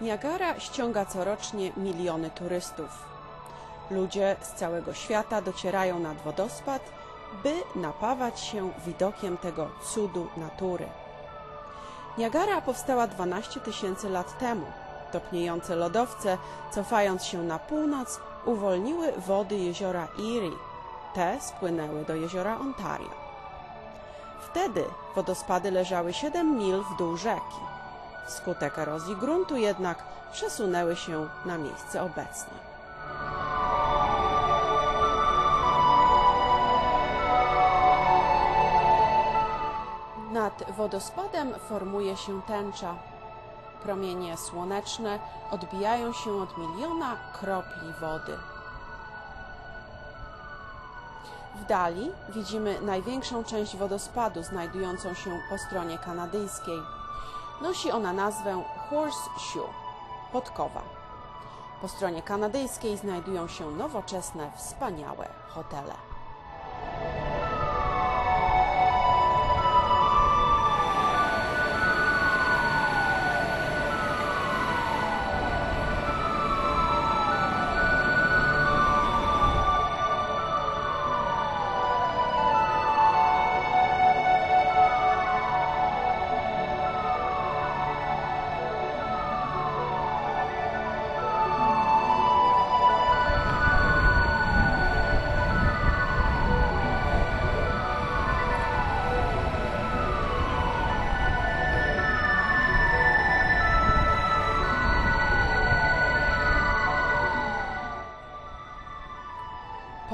Niagara ściąga corocznie miliony turystów. Ludzie z całego świata docierają nad wodospad, by napawać się widokiem tego cudu natury. Niagara powstała 12 tysięcy lat temu. Topniejące lodowce, cofając się na północ, uwolniły wody jeziora Erie. Te spłynęły do jeziora Ontario. Wtedy wodospady leżały 7 mil w dół rzeki. Wskutek erozji gruntu jednak przesunęły się na miejsce obecne. Nad wodospadem formuje się tęcza. Promienie słoneczne odbijają się od miliona kropli wody. W dali widzimy największą część wodospadu znajdującą się po stronie kanadyjskiej. Nosi ona nazwę Horseshoe, podkowa. Po stronie kanadyjskiej znajdują się nowoczesne, wspaniałe hotele.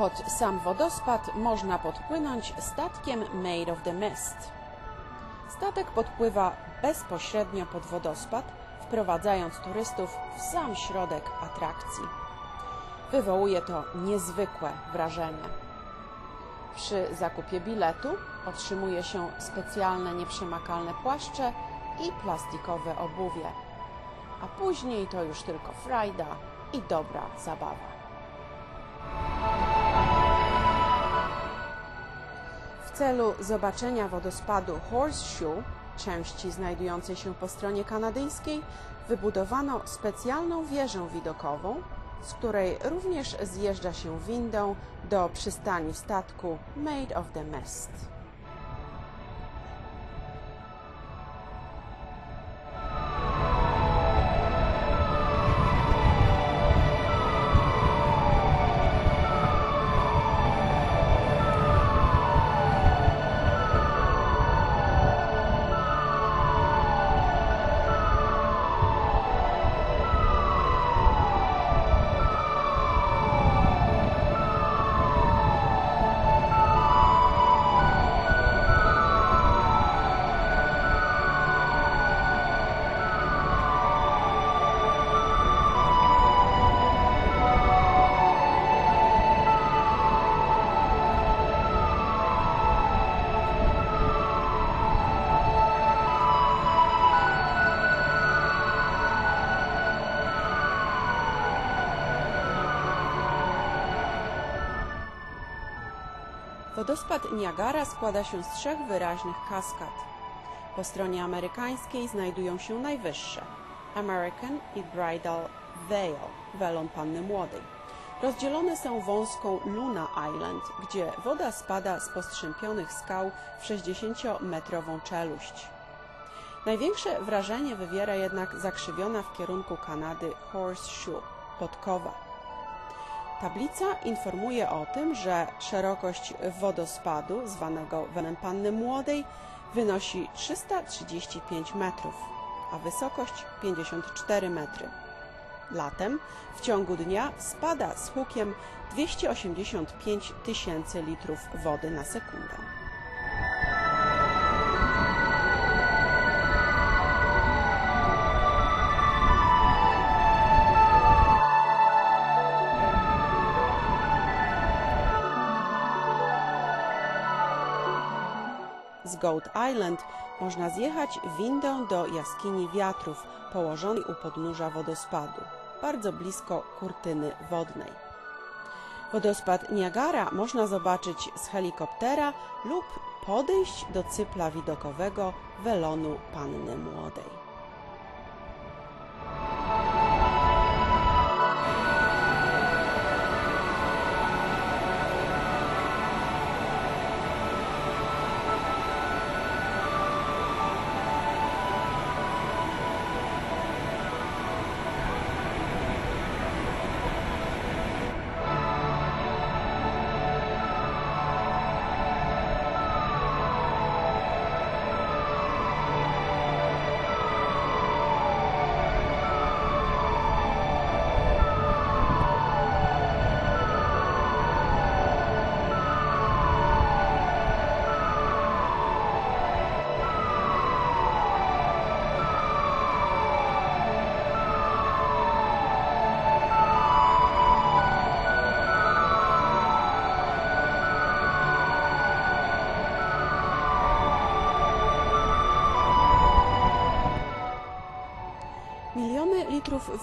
Pod sam wodospad można podpłynąć statkiem Made of the Mist. Statek podpływa bezpośrednio pod wodospad, wprowadzając turystów w sam środek atrakcji. Wywołuje to niezwykłe wrażenie. Przy zakupie biletu otrzymuje się specjalne nieprzemakalne płaszcze i plastikowe obuwie. A później to już tylko frajda i dobra zabawa. Celu zobaczenia wodospadu Horseshoe, części znajdującej się po stronie kanadyjskiej, wybudowano specjalną wieżę widokową, z której również zjeżdża się windą do przystani statku Made of the Mist. Wodospad Niagara składa się z trzech wyraźnych kaskad. Po stronie amerykańskiej znajdują się najwyższe American i Bridal Veil, welon Panny Młodej. Rozdzielone są wąską Luna Island, gdzie woda spada z postrzępionych skał w 60-metrową czeluść. Największe wrażenie wywiera jednak zakrzywiona w kierunku Kanady Horseshoe, podkowa. Tablica informuje o tym, że szerokość wodospadu, zwanego Wenem Panny Młodej, wynosi 335 metrów, a wysokość 54 metry. Latem w ciągu dnia spada z hukiem 285 tysięcy litrów wody na sekundę. Z Goat Island można zjechać windą do jaskini wiatrów położonej u podnóża wodospadu, bardzo blisko kurtyny wodnej. Wodospad Niagara można zobaczyć z helikoptera lub podejść do cypla widokowego welonu Panny Młodej.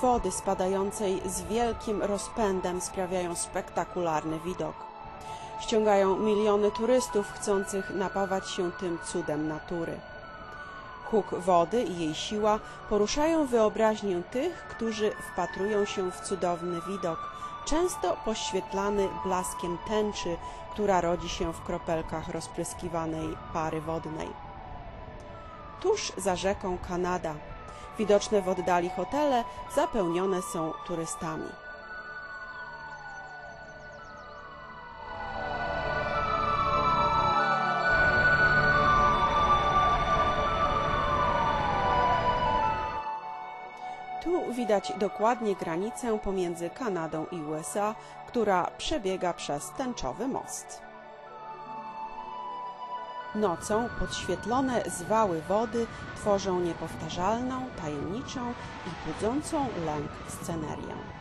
Wody spadającej z wielkim rozpędem sprawiają spektakularny widok. Ściągają miliony turystów chcących napawać się tym cudem natury. Huk wody i jej siła poruszają wyobraźnię tych, którzy wpatrują się w cudowny widok, często poświetlany blaskiem tęczy, która rodzi się w kropelkach rozpryskiwanej pary wodnej. Tuż za rzeką Kanada. Widoczne w oddali hotele zapełnione są turystami. Tu widać dokładnie granicę pomiędzy Kanadą i USA, która przebiega przez tęczowy most. Nocą podświetlone zwały wody tworzą niepowtarzalną, tajemniczą i budzącą lęk scenerię.